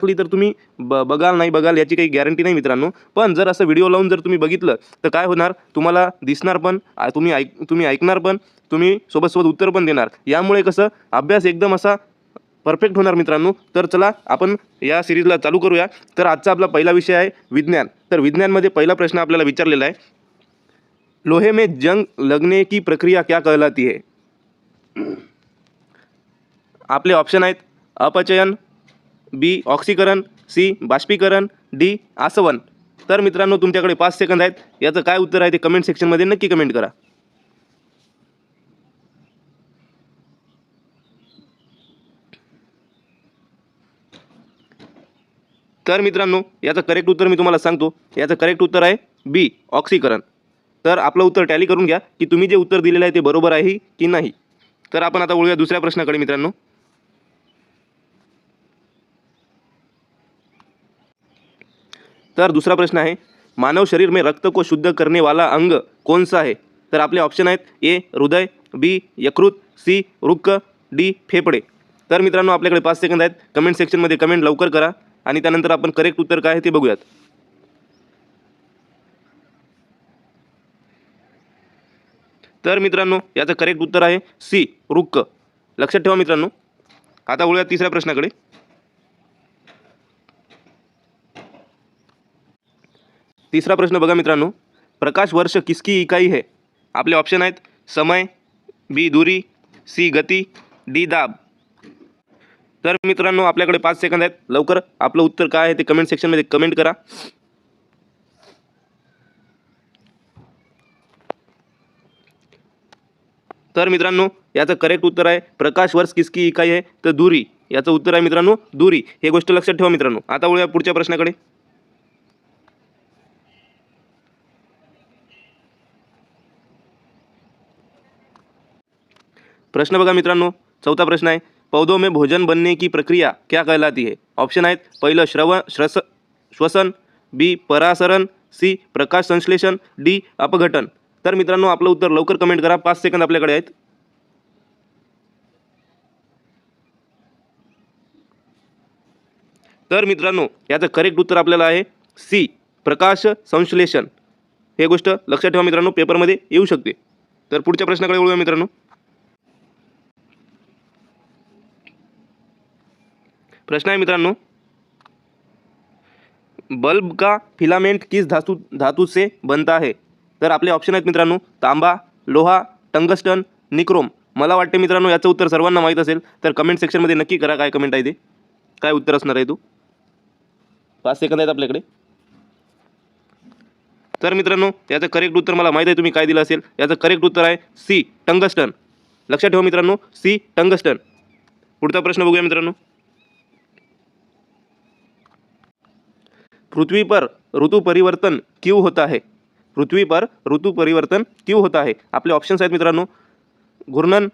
दाखवली तर तुम्ही ब बघाल नाही बघाल याची काही गॅरंटी नाही मित्रांनो. पण जर असं व्हिडिओ लावून जर तुम्ही बघितलं तर काय होणार? तुम्हाला दिसणार पण तुम्ही ऐक तुम्ही ऐकणार पण तुम्ही सोबत उत्तर पण देणार. यामुळे कसं अभ्यास एकदम असा परफेक्ट होणार मित्रांनो. तर चला आपण या सिरीजला चालू करूया. तर आजचा आपला पहिला विषय आहे विज्ञान. तर विज्ञानमध्ये पहिला प्रश्न आपल्याला विचारलेला आहे. लोहे में जंग लगने की प्रक्रिया क्या कहलाती है? आपले ऑप्शन आहेत अपचयन बी ऑक्सीकरण सी बाष्पीकरण डी आसवन. तर मित्रांनो तुमच्याकडे पाच सेकंद आहेत. याचं काय उत्तर आहे ते कमेंट सेक्शनमध्ये नक्की कमेंट करा. तर मित्रांनो याचं करेक्ट उत्तर मी तुम्हाला सांगतो. याचं करेक्ट उत्तर आहे बी ऑक्सीकरण. तर आपलं उत्तर टॅली करून घ्या की तुम्ही जे उत्तर दिलेलं आहे ते बरोबर आहे की नाही. तर आपण आता वळूया दुसऱ्या प्रश्नाकडे मित्रांनो. तर दुसरा प्रश्न आहे मानव शरीर में रक्त को शुद्ध करने वाला अंग कौन सा है? तर आपले ऑप्शन आहेत ए हृदय बी यकृत सी रुक्क डी फेफडे. तर मित्रांनो आपल्याकडे पाच सेकंद आहेत. कमेंट सेक्शनमध्ये कमेंट लवकर करा आणि त्यानंतर आपण करेक्ट उत्तर काय आहे ते बघूयात. तर मित्रांनो याचं करेक्ट उत्तर आहे सी रुक्क. लक्षात ठेवा मित्रांनो. आता वळूया तिसऱ्या प्रश्नाकडे. तिसरा प्रश्न बघा मित्रांनो. प्रकाश वर्ष किसकी इकाई है? आपले ऑप्शन आहेत समय बी दूरी सी गती डी दाब. तर मित्रांनो आपल्याकडे पाच सेकंद आहेत. लवकर आपलं उत्तर काय आहे ते कमेंट सेक्शनमध्ये कमेंट करा. तर मित्रांनो याचं करेक्ट उत्तर आहे प्रकाश वर्ष किसकी इकाई आहे तर दुरी. याचं उत्तर आहे मित्रांनो दुरी. हे गोष्ट लक्षात ठेवा मित्रांनो. आता वळूया पुढच्या प्रश्नाकडे. प्रश्न बघा मित्रांनो चौथा प्रश्न आहे पौधों में भोजन बनने की प्रक्रिया क्या कहलाती है? ऑप्शन आहेत पहिलं श्रवण श्रस श्वसन बी परासरण सी प्रकाश संश्लेषण डी अपघटन. तर मित्रांनो आपलं उत्तर लवकर कमेंट करा पाच सेकंद आपल्याकडे आहेत. तर मित्रांनो याचं करेक्ट उत्तर आपल्याला आहे सी प्रकाश संश्लेषण. हे गोष्ट लक्षात ठेवा मित्रांनो पेपरमध्ये येऊ शकते. तर पुढच्या प्रश्नाकडे वळूया मित्रांनो. प्रश्न आहे मित्रांनो. बल्ब का फिलामेंट किस धातु धातु से बनता है? तर आपले ऑप्शन आहेत मित्रांनो. तांबा लोहा टंगस्टन निक्रोम. मला वाटते मित्रांनो याचं उत्तर सर्वांना माहीत असेल. तर कमेंट सेक्शनमध्ये नक्की करा काय कमेंट आहे ते. काय उत्तर असणार आहे तू? पाच सेकंद आहेत आपल्याकडे. तर मित्रांनो याचं करेक्ट उत्तर मला माहीत आहे. तुम्ही काय दिलं असेल? याचं करेक्ट उत्तर आहे सी टंगस्टन. लक्षात ठेवा मित्रांनो सी टंगस्टन. पुढचा प्रश्न बघूया मित्रांनो. पृथ्वी पर ऋतु परिवर्तन क्यों होता है? पृथ्वी पर ऋतु परिवर्तन क्यों होता है? आपले ऑप्शन्स आहेत मित्रांनो. घूर्णन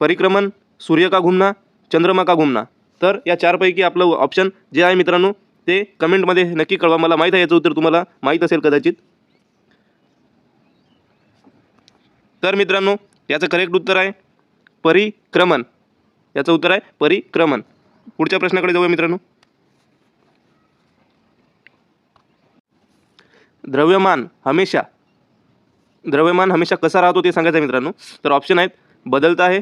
परिक्रमण सूर्य का घुमना चंद्रमा का घुमना. तर या चारपैकी आपलं ऑप्शन जे आहे मित्रांनो ते कमेंटमध्ये नक्की कळवा. मला माहीत आहे याचं उत्तर तुम्हाला माहीत असेल कदाचित. तर मित्रांनो याचं करेक्ट उत्तर आहे परिक्रमण. याचं उत्तर आहे परिक्रमण. पुढच्या प्रश्नाकडे जाऊया मित्रांनो. द्रव्यमान हमेशा द्रव्यमान हमेशा कसा राहतो ते सांगायचं आहे मित्रांनो. तर ऑप्शन आहेत बदलता है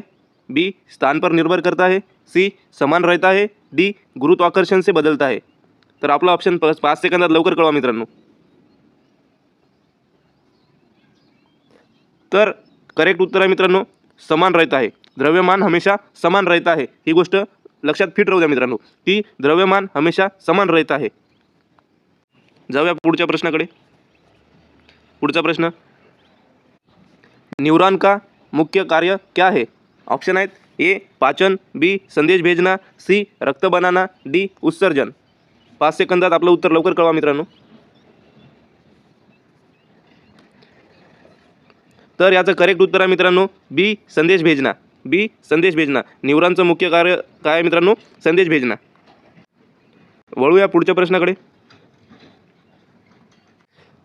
बी स्थान पर निर्भर करता है सी समान रहता है डी गुरुत्वाकर्षण से बदलता है तर आपला ऑप्शन पाच पाच सेकंदात लवकर कळवा मित्रांनो. तर करेक्ट उत्तर आहे मित्रांनो समान रहता आहे. द्रव्यमान हमेशा समान रहता आहे. ही गोष्ट लक्षात फिट राहू द्या मित्रांनो. की द्रव्यमान हमेशा समान रहता आहे. जाऊया पुढच्या प्रश्नाकडे. पुढचा प्रश्न. न्यूरॉन का मुख्य कार्य क्या है? ऑप्शन आहेत ए पाचन बी संदेश भेजना सी रक्त बनाना डी उत्सर्जन. पाच सेकंदात आपलं उत्तर लवकर कळवा मित्रांनो. तर याचं करेक्ट उत्तर आहे मित्रांनो बी संदेश भेजना. बी संदेश भेजना. न्यूरॉनचं मुख्य कार्य काय आहे मित्रांनो? संदेश भेजना. वळूया पुढच्या प्रश्नाकडे.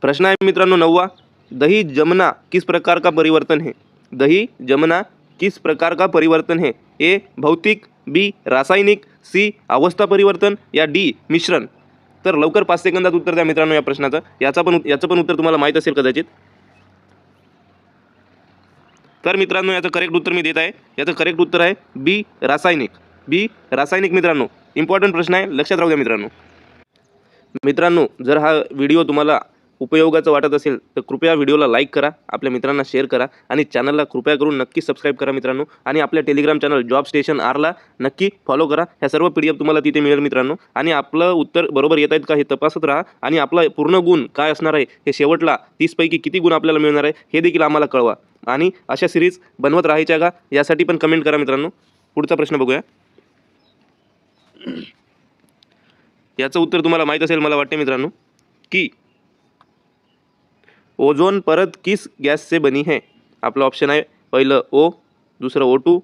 प्रश्न आहे मित्रांनो नववा. दही जमना किस प्रकार का परिवर्तन है? दही जमना किस प्रकार का परिवर्तन है? ए भौतिक बी रासायनिक सी अवस्था परिवर्तन या डी मिश्रण. तर लवकर पाच सेकंदात उत्तर द्या मित्रांनो या प्रश्नाचं. याचा पण याचं पण उत्तर तुम्हाला माहीत असेल कदाचित. तर मित्रांनो याचं करेक्ट उत्तर मी देत आहे. याचं करेक्ट उत्तर आहे बी रासायनिक. बी रासायनिक मित्रांनो. इम्पॉर्टंट प्रश्न आहे. लक्षात राहू द्या मित्रांनो. मित्रांनो जर हा व्हिडिओ तुम्हाला उपयोगाचं वाटत असेल तर कृपया व्हिडिओला लाईक करा आपल्या मित्रांना शेअर करा आणि चॅनलला कृपया करून नक्की सबस्क्राईब करा मित्रांनो. आणि आपल्या टेलिग्राम चॅनल जॉब स्टेशन आरला नक्की फॉलो करा. ह्या सर्व पी डी एफ तुम्हाला तिथे मिळेल मित्रांनो. आणि आपलं उत्तर बरोबर येत आहेत का हे तपासत राहा. आणि आपला पूर्ण गुण काय असणार आहे हे शेवटला तीसपैकी किती गुण आपल्याला मिळणार आहे हे देखील आम्हाला कळवा. आणि अशा सिरीज बनवत राहायच्या का यासाठी पण कमेंट करा मित्रांनो. पुढचा प्रश्न बघूया. याचं उत्तर तुम्हाला माहीत असेल मला वाटते मित्रांनो की ओझोन परत किस गॅस से बनी है? आपलं ऑप्शन आहे पहिलं ओ दुसरं O two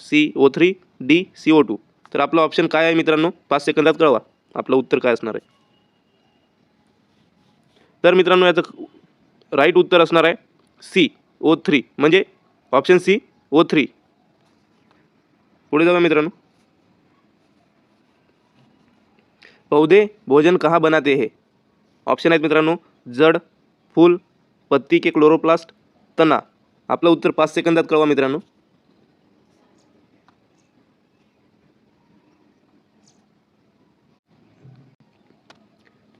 C O three D C O two तर आपलं ऑप्शन काय आहे मित्रांनो? पाच सेकंदात कळवा. आपलं उत्तर काय असणार आहे? तर मित्रांनो याचं राईट उत्तर असणार आहे सी ओ थ्री म्हणजे ऑप्शन सी ओ थ्री पुढे जाऊया मित्रांनो. पौधे भोजन कहाँ बनाते हे? ऑप्शन आहेत मित्रांनो जड फूल पत्ती के क्लोरोप्लास्ट तना. आपलं उत्तर पाच सेकंदात कळवा मित्रांनो.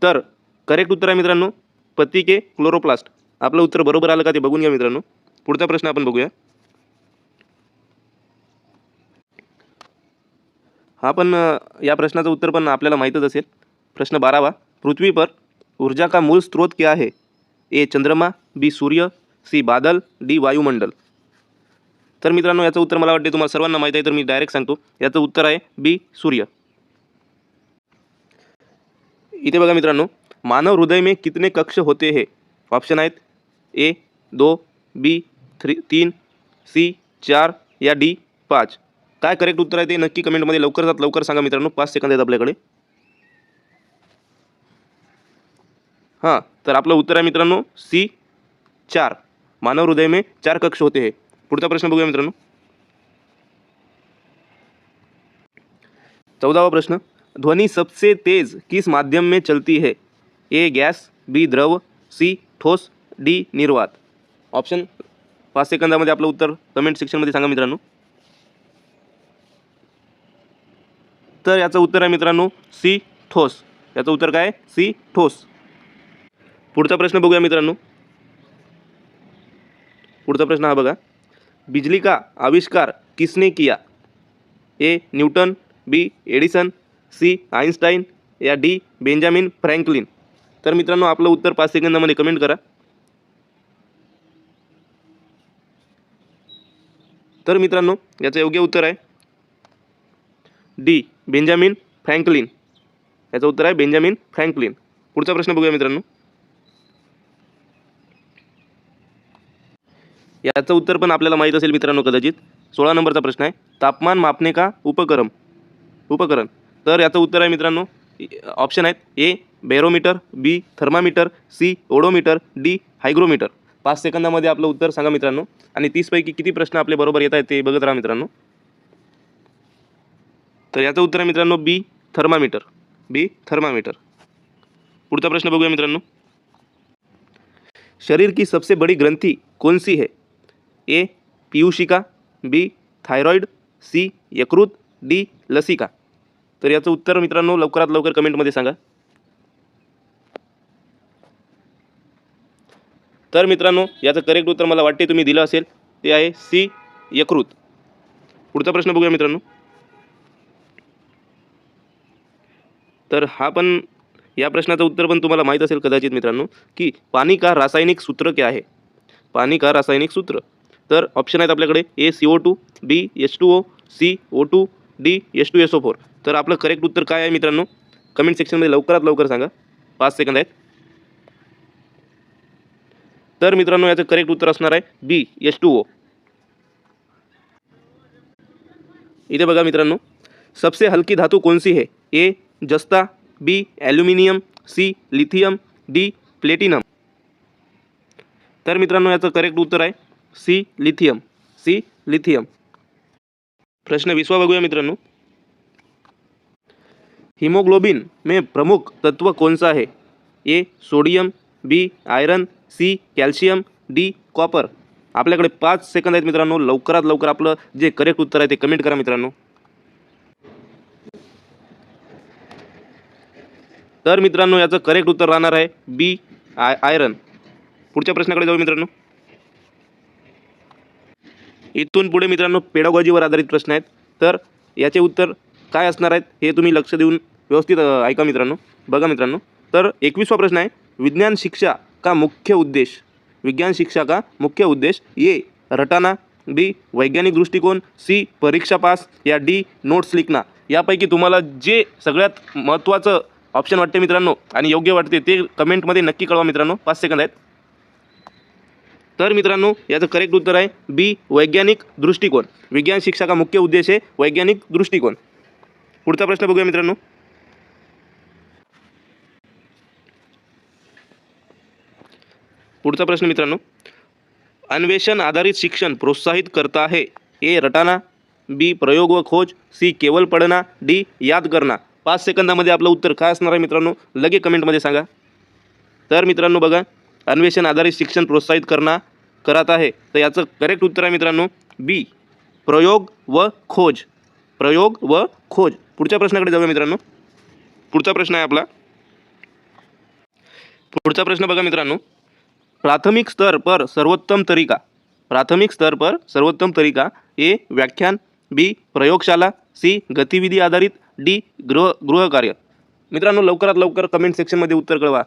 तर करेक्ट उत्तर आहे मित्रांनो पत्ती के क्लोरोप्लास्ट आपलं उत्तर बरोबर आलं का ते बघून घ्या मित्रांनो. पुढचा प्रश्न आपण बघूया. हा पण या प्रश्नाचं उत्तर पण आपल्याला माहीतच असेल. प्रश्न बारावा. पृथ्वी पर ऊर्जा का मूल स्रोत क्या आहे ए चंद्रमा बी सूर्य सी बादल डी वायुमंडल. तर मित्रांनो याचं उत्तर मला वाटते तुम्हाला सर्वांना माहीत आहे तर मी डायरेक्ट सांगतो. याचं उत्तर आहे बी सूर्य. इथे बघा मित्रांनो मानव हृदय में कितने कक्ष होते हे? ऑप्शन आहेत ए दो बी थ्री तीन सी चार या डी पाच. काय करेक्ट उत्तर आहे ते नक्की कमेंटमध्ये लवकर जात लवकर सांगा मित्रांनो. पाच सेकंद आहेत आपल्याकडे. हां तर आपलं उत्तर आहे मित्रांनो सी चार. मानव हृदय में चार कक्ष होते हे. पुढचा प्रश्न बघूया मित्रांनो. चौदावा प्रश्न. ध्वनि सबसे तेज किस माध्यम में चलती है? ए गॅस बी द्रव सी ठोस डी निर्वात. ऑप्शन पाच सेकंदामध्ये आपलं उत्तर कमेंट सेक्शनमध्ये सांगा मित्रांनो. तर याचं उत्तर आहे मित्रांनो सी ठोस. याचं उत्तर काय आहे? सी ठोस. पुढचा प्रश्न बघूया मित्रांनो. पुढचा प्रश्न हा बघा. बिजली का आविष्कार किसने KIA? A. Newton B. Edison C. Einstein या डी. Benjamin Franklin. तर मित्रांनो आपलं उत्तर पाच सेकंदामध्ये कमेंट करा. तर मित्रांनो याचं योग्य उत्तर आहे. डी. Benjamin Franklin. याचं उत्तर आहे बेंजामिन फ्रँकलिन. पुढचा प्रश्न बघूया मित्रांनो. याचं उत्तर पण आपल्याला माहीत असेल मित्रांनो कदाचित. सोळा नंबरचा प्रश्न आहे. तापमान मापने का उपक्रम उपकरण. तर याचं उत्तर आहे मित्रांनो ऑप्शन आहेत. A barometer B thermometer C odometer D hygrometer पाच सेकंदामध्ये आपलं उत्तर सांगा मित्रांनो. आणि तीसपैकी किती प्रश्न आपले बरोबर येत आहेत ते बघत राहा मित्रांनो. तर याचं उत्तर आहे मित्रांनो बी थर्मामीटर बी थर्मामीटर पुढचा प्रश्न बघूया मित्रांनो. शरीर की सबसे बड़ी ग्रंथि कौन सी है? ए पियुषिका बी थायरॉईड सी यकृत डी लसिका. तर याचं उत्तर मित्रांनो लवकरात लवकर कमेंटमध्ये सांगा. तर मित्रांनो याचं करेक्ट उत्तर मला वाटते तुम्ही दिलं असेल ते आहे सी यकृत. पुढचा प्रश्न बघूया मित्रांनो. तर हा पण या प्रश्नाचं उत्तर पण तुम्हाला माहीत असेल कदाचित मित्रांनो की पाणी का रासायनिक सूत्र क्या आहे? पाणी का रासायनिक सूत्र. तर ऑप्शन आहेत आपल्याकडे A C O two B H two O C O two D H two S O four तर आपलं करेक्ट उत्तर काय आहे मित्रांनो? कमेंट सेक्शनमध्ये लवकरात लवकर सांगा. पाच सेकंद आहेत. तर मित्रांनो याचं करेक्ट उत्तर असणार आहे बी एच टू ओ इथे बघा मित्रांनो. सबसे हलकी धातू कोणसी सी है ए जस्ता B aluminium C lithium D platinum तर मित्रांनो याचं करेक्ट उत्तर आहे सी लिथियम. C lithium. प्रश्न विसवा बघूया मित्रांनो. हिमोग्लोबिन में प्रमुख तत्व कौन सा है A sodium B iron C calcium D copper. आपल्याकडे पाच सेकंद आहेत मित्रांनो. लवकरात लवकर आपलं जे करेक्ट उत्तर आहे ते कमेंट करा मित्रांनो. तर मित्रांनो याचं करेक्ट उत्तर राहणार आहे बी आय आयरन. पुढच्या प्रश्नाकडे जाऊ मित्रांनो. इथून पुढे मित्रांनो पेडॉगॉजीवर आधारित प्रश्न आहेत. तर याचे उत्तर काय असणार आहेत हे तुम्ही लक्ष देऊन व्यवस्थित ऐका मित्रांनो. बघा मित्रांनो. तर एकवीसवा प्रश्न आहे विज्ञान शिक्षा का मुख्य उद्देश? विज्ञान शिक्षा का मुख्य उद्देश? ए रटाना बी वैज्ञानिक दृष्टिकोन सी परीक्षा पास या डी नोट्स लिखना. यापैकी तुम्हाला जे सगळ्यात महत्त्वाचं ऑप्शन वाटते मित्रांनो आणि योग्य वाटते ते कमेंटमध्ये नक्की कळवा मित्रांनो. पाच सेकंद आहेत. तर मित्रांनो याचं करेक्ट उत्तर आहे बी वैज्ञानिक दृष्टिकोन. विज्ञान शिक्षा का मुख्य उद्देश आहे वैज्ञानिक दृष्टिकोन. पुढचा प्रश्न बघूया मित्रांनो. पुढचा प्रश्न मित्रांनो. अन्वेषण आधारित शिक्षण प्रोत्साहित करता आहे ए रटाना. बी प्रयोग व खोज. सी केवळ पडणा डी याद करणा. पाच सेकंदामध्ये आपलं उत्तर काय असणार आहे मित्रांनो? लगे कमेंटमध्ये सांगा. तर मित्रांनो बघा अन्वेषण आधारित शिक्षण प्रोत्साहित करणार करत आहे. तर याचं करेक्ट उत्तर आहे मित्रांनो बी प्रयोग व खोज. प्रयोग व खोज. पुढच्या प्रश्नाकडे जाऊया मित्रांनो. पुढचा प्रश्न आहे आपला. पुढचा प्रश्न बघा मित्रांनो. प्राथमिक स्तर पर सर्वोत्तम तरीका. प्राथमिक स्तर पर सर्वोत्तम तरीका ए व्याख्यान बी प्रयोगशाला. सी गतिविधी आधारित. डी गृह गृहकार्य मित्रांनो लवकरात लवकर कमेंट सेक्शनमध्ये उत्तर कळवा.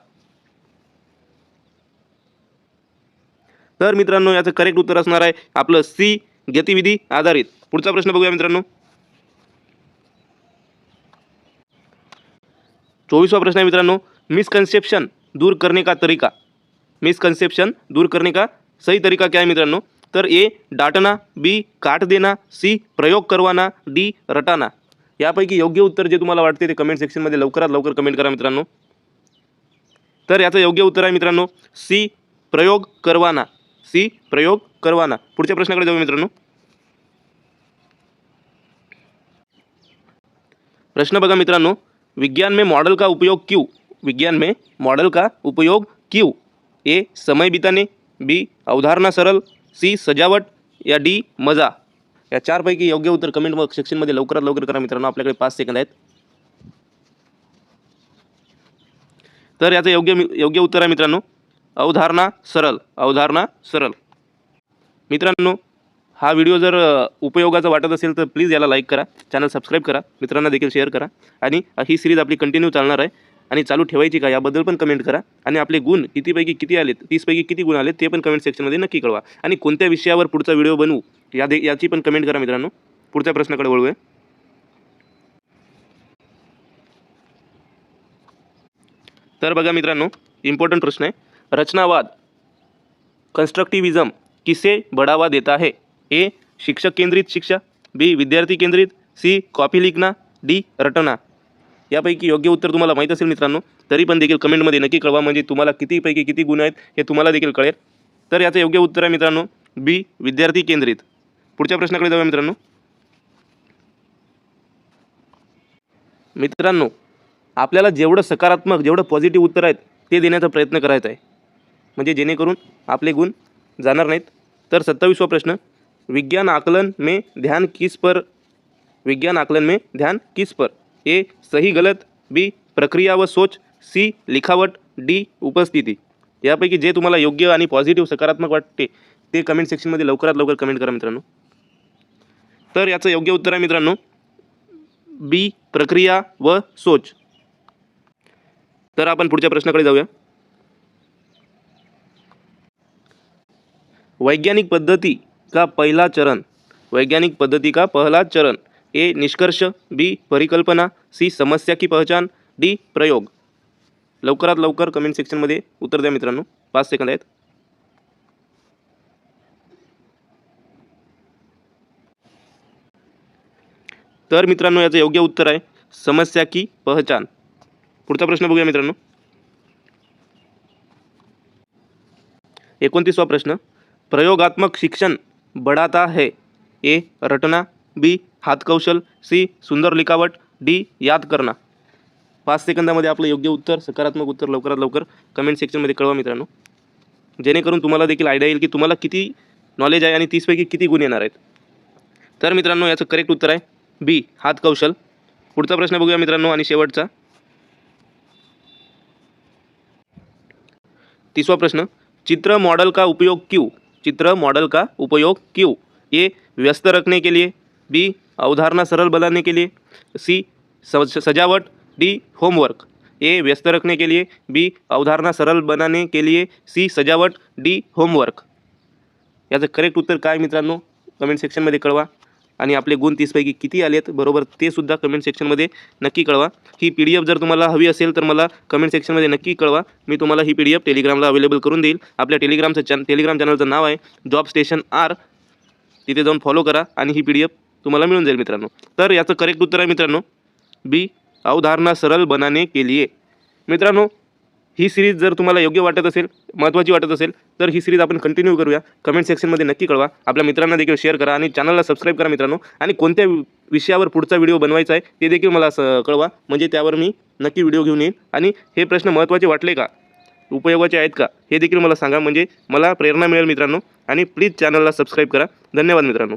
तर मित्रांनो याचं करेक्ट उत्तर असणार आहे आपलं सी गतिविधी आधारित. पुढचा प्रश्न बघूया मित्रांनो. चोवीसवा प्रश्न आहे मित्रांनो मिसकन्सेप्शन दूर करने का तरीका? मिसकन्सेप्शन दूर करने का सही तरीका क्या है मित्रांनो? तर ए डाटना बी काट देना सी प्रयोग करवाना डी रटाना. यापैकी योग्य उत्तर जे तुम्हाला वाटते ते कमेंट सेक्शनमध्ये लवकरात लवकर कमेंट करा मित्रांनो. तर याचं योग्य उत्तर आहे मित्रांनो सी प्रयोग करवाना. सी प्रयोग करवाना. पुढच्या प्रश्नाकडे जाऊ मित्रांनो. प्रश्न बघा मित्रांनो. विज्ञान में मॉडल का उपयोग क्यों? विज्ञान में मॉडल का उपयोग क्यों? ए समय बिताने. बी अवधारणा सरल. सी सजावट. या डी मजा. या चारपैकी योग्य उत्तर कमेंट मग सेक्शनमध्ये लवकरात लवकर करा मित्रांनो. आपल्याकडे पाच सेकंद आहेत. तर याचं योग्य योग्य उत्तर आहे मित्रांनो. अवधारणा सरळ अवधारणा सरळ मित्रांनो हा व्हिडिओ जर उपयोगाचा वाटत असेल तर प्लीज याला लाईक करा चॅनल सबस्क्राईब करा मित्रांना देखील शेअर करा आणि ही सिरीज आपली कंटिन्यू चालणार आहे आणि चालू ठेवायची का याबद्दल पण कमेंट करा आणि आपले गुण कितीपैकी किती आलेत तीसपैकी किती गुण आलेत ते पण कमेंट सेक्शनमध्ये नक्की कळवा. आणि कोणत्या विषयावर पुढचा व्हिडिओ बनवू या दे याची पण कमेंट करा मित्रांनो. पुढच्या प्रश्नाकडे वळूया. तर बघा मित्रांनो इम्पॉर्टंट प्रश्न आहे. रचनावाद कंस्ट्रक्टिव्हिज्म किसे बढ़ावा देता है? ए शिक्षक केंद्रित शिक्षा बी विद्यार्थी केंद्रित सी कॉपी लिखना डी रटना. यापैकी योग्य उत्तर तुम्हाला माहीत असेल मित्रांनो तरी पण देखील कमेंटमध्ये नक्की कळवा म्हणजे तुम्हाला कितीपैकी किती गुण आहेत हे तुम्हाला देखील कळेल. तर याचं योग्य उत्तर आहे मित्रांनो बी विद्यार्थी केंद्रित. पुढच्या प्रश्नाकडे जाऊया मित्रांनो. मित्रांनो आपल्याला जेवढं सकारात्मक जेवढं पॉझिटिव्ह उत्तर आहेत ते देण्याचा प्रयत्न करायचा आहे. म्हणजे जेणेकरून आपले गुण जाणार नाहीत. तर सत्तावीसवा प्रश्न. विज्ञान आकलन में ध्यान किस पर? विज्ञान आकलन में ध्यान किस पर? ए सही गलत. बी प्रक्रिया व सोच. सी लिखावट. डी उपस्थिती. यापैकी जे तुम्हाला योग्य आणि पॉझिटिव्ह सकारात्मक वाटते ते कमेंट सेक्शनमध्ये लवकरात लवकर कमेंट करा मित्रांनो. तर याचं योग्य उत्तर आहे मित्रांनो. बी प्रक्रिया व सोच. तर आपण पुढच्या प्रश्नाकडे जाऊया. वैज्ञानिक पद्धती का पहिला चरण? वैज्ञानिक पद्धती का पहला चरण? ए निष्कर्ष बी परिकल्पना सी समस्या की पहचान डी प्रयोग. लवकरात लवकर कमेंट सेक्शनमध्ये उत्तर द्या मित्रांनो. पाच सेकंद आहेत. तर मित्रांनो याचं योग्य उत्तर आहे समस्या की पहचान. पुढचा प्रश्न बघूया मित्रांनो. एकोणतीसवा प्रश्न. प्रयोगात्मक शिक्षण बढ़ाता है. ए. रटना बी. हातकौशल सी. सुंदर लिखावट डी. याद करणं. पाच सेकंदामध्ये आपलं योग्य उत्तर सकारात्मक उत्तर लवकरात लवकर कमेंट सेक्शनमध्ये कळवा मित्रांनो. जेणेकरून तुम्हाला देखील आयडिया येईल की तुम्हाला किती नॉलेज आहे आणि तीसपैकी किती गुण येणार आहेत. तर मित्रांनो याचं करेक्ट उत्तर आहे बी. हातकौशल. पुढचा प्रश्न बघूया मित्रांनो आणि शेवटचा. तिसवा प्रश्न चित्र मॉडल का उपयोग क्यू? चित्र मॉडल का उपयोग क्यों? ए व्यस्त रखने के लिए बी अवधारणा सरल बनाने के लिए सी स- सजावट डी होमवर्क ए व्यस्त रखने के लिए बी अवधारणा सरल बनाने के लिए सी सजावट डी होमवर्क याचं करेक्ट उत्तर काय मित्रांनो? कमेंट सेक्शनमध्ये कळवा. आणि आपले गुण तीसपैकी किती आलेत बरोबर? ते सुद्धा कमेंट सेक्शनमध्ये नक्की कळवा. ही पी डी एफ जर तुम्हाला हवी असेल तर मला कमेंट सेक्शनमध्ये नक्की कळवा. मी तुम्हाला ही पी डी एफ टेलिग्रामला अवेलेबल करून देईल. आपल्या टेलिग्रामचं चॅन टेलिग्राम चॅनलचं नाव आहे जॉब स्टेशन आर तिथे जाऊन फॉलो करा आणि ही पी डी एफ तुम्हाला मिळून जाईल मित्रांनो. तर याचं करेक्ट उत्तर आहे मित्रांनो बी. अवधारणा सरळ बनाने के लिए. मित्रांनो ही सिरीज जर तुम्हाला योग्य वाटत असेल महत्त्वाची वाटत असेल तर ही सिरीज आपण कंटिन्यू करूया. कमेंट सेक्शनमध्ये नक्की कळवा. आपल्या मित्रांना देखील शेअर करा आणि चॅनलला सबस्क्राईब करा मित्रांनो. आणि कोणत्या विषयावर पुढचा व्हिडिओ बनवायचा आहे ते देखील मला स- कळवा. म्हणजे त्यावर मी नक्की व्हिडिओ घेऊन येईन. आणि हे प्रश्न महत्त्वाचे वाटले का? उपयोगाचे आहेत का? हे देखील मला सांगा. म्हणजे मला प्रेरणा मिळेल मित्रांनो. आणि प्लीज चॅनलला सबस्क्राईब करा. धन्यवाद मित्रांनो.